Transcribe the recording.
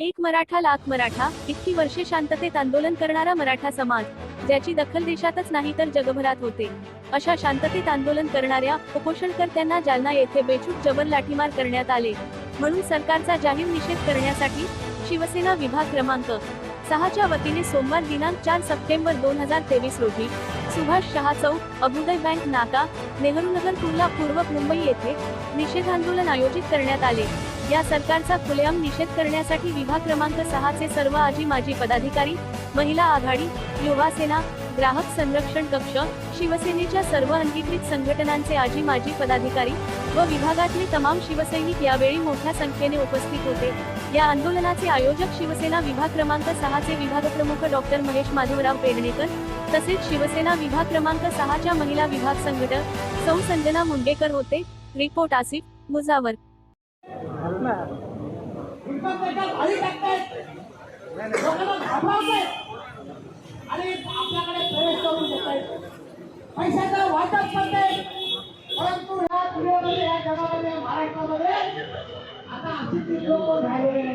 एक मराठा लाख मराठा इतकी वर्षे शांततेत आंदोलन करणारा मराठा समाज ज्याची दखल देशातच नाही तर जगभरात होते. अशा शांततेत आंदोलन करणाऱ्या उपोषणकर्त्यांना जालना येथे बेछूट जबर लाठीमार करण्यात आले. म्हणून सरकारचा जाहीर निषेध करण्यासाठी शिवसेना विभाग क्रमांक सहाच्या वतीने सोमवार दिनांक चार सप्टेंबर दोन हजार तेवीस रोजी सुभाष शहा चौक अभुदय बँक नाका नेहरू नगर कुर्ला पूर्व मुंबई येथे निषेध आंदोलन आयोजित करण्यात आले. या सरकारचा खुलेआम निषेध करण्यासाठी विभाग क्रमांक सहाचे सर्व आजी माजी पदाधिकारी महिला आघाडी युवा सेना ग्राहक संरक्षण कक्ष शिवसेनेच्या सर्व अंगीकृत संघटनांचे आजी माजी पदाधिकारी व विभागातले तमाम शिवसैनिक यावेळी मोठ्या संख्येने उपस्थित होते. या आंदोलनाचे आयोजक शिवसेना विभाग क्रमांक सहाचे विभाग प्रमुख डॉक्टर महेश माधवराव पेडणेकर तसेच शिवसेना विभाग क्रमांक सहाच्या महिला विभाग संघटक सौ संजना मुंडेकर होते. रिपोर्ट आसिफ मुजावर. आणि आपल्याकडे प्रवेश करून देत आहेत. पैशाचं वाटप करतायत परंतु या या जगामध्ये महाराष्ट्रामध्ये आता अशी लोक राहिलेले